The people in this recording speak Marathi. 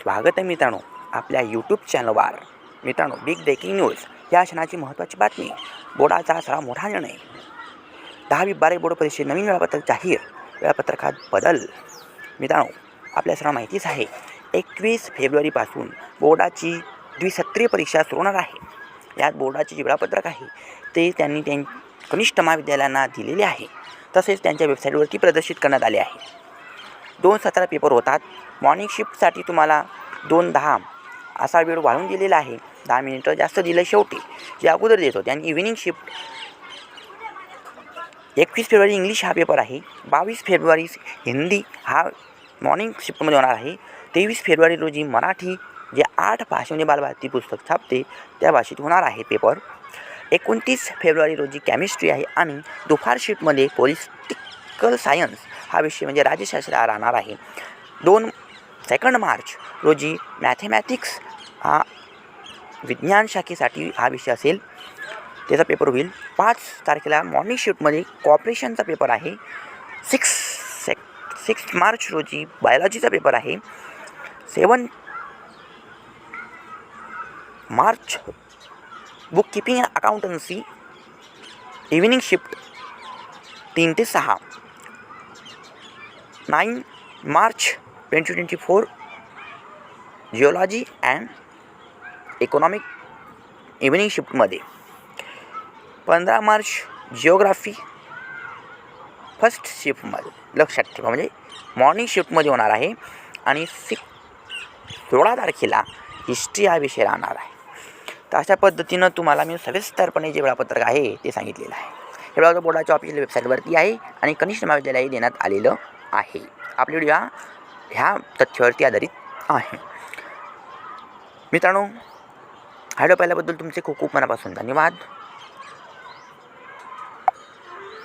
स्वागत आहे मित्रांनो आपल्या यूट्यूब चॅनलवर मित्रांनो बिग ब्रेकिंग न्यूज या क्षणाची महत्त्वाची बातमी. बोर्डाचा सर्व मोठा निर्णय. दहावी बारावी बोर्ड परीक्षेत नवीन वेळापत्रक जाहीर. वेळापत्रकात बदल. मित्रांनो आपल्या सर्व माहितीच आहे एकवीस फेब्रुवारीपासून बोर्डाची द्विसत्रीय परीक्षा सुरू होणार आहे. यात बोर्डाचे जे वेळापत्रक आहे ते त्यांनी त्यां कनिष्ठ महाविद्यालयांना दिलेले आहे. तसेच त्यांच्या वेबसाईटवरती प्रदर्शित करण्यात आले आहे. दोन सतरा पेपर होतात. मॉर्निंग शिफ्टसाठी तुम्हाला दोन दहा असा वेळ वाढून दिलेला आहे. दहा मिनिटं जास्त दिलं शेवटी. जे अगोदर देत होते. आणि इव्हिनिंग शिफ्ट एकवीस फेब्रुवारी इंग्लिश हा पेपर आहे. बावीस फेब्रुवारी हिंदी हा मॉर्निंग शिफ्टमध्ये होणार आहे. तेवीस फेब्रुवारी रोजी मराठी जे आठ भाषेमध्ये बालभारती पुस्तक छापते त्या भाषेत होणार आहे पेपर एकोणतीस फेब्रुवारी रोजी केमिस्ट्री आहे. आणि दुपार शिफ्टमध्ये पॉलिटिकल सायन्स हा विषय म्हणजे राज्यशास्त्र राहणार आहे. दोन सेकंड मार्च रोजी मॅथेमॅटिक्स हा विज्ञान शाखेसाठी हा विषय असेल. त्याचा पेपर होईल. पाच तारखेला मॉर्निंग शिफ्टमध्ये कॉपरेशनचा पेपर आहे. सिक्स सेक सिक्स मार्च रोजी बायोलॉजीचा पेपर आहे. Seven March book keeping and accountancy evening shift तीन ते सहा. Nine March twenty twenty four geology and economic evening शिफ्टमध्ये. पंधरा मार्च जिओग्राफी फर्स्ट शिफ्टमध्ये. लक्षात ठेवा म्हणजे मॉर्निंग शिफ्टमध्ये होणार आहे आणि सिक सोळा तारखेला हिस्ट्री हा विषय राहणार आहे. तर अशा पद्धतीनं तुम्हाला मी सविस्तरपणे जे वेळापत्रक आहे ते सांगितलेलं आहे. हे वेळापत्रक बोर्डाच्या ऑफिशियल वेबसाईटवरती आहे आणि कनिष्ठ महाविद्यालय देण्यात आलेलं आहे. आपली व्हिडिओ हा ह्या तथ्यावरती आधारित आहे. मित्रांनो व्हिडिओ पाहिल्याबद्दल तुमचे खूप खूप मनापासून धन्यवाद.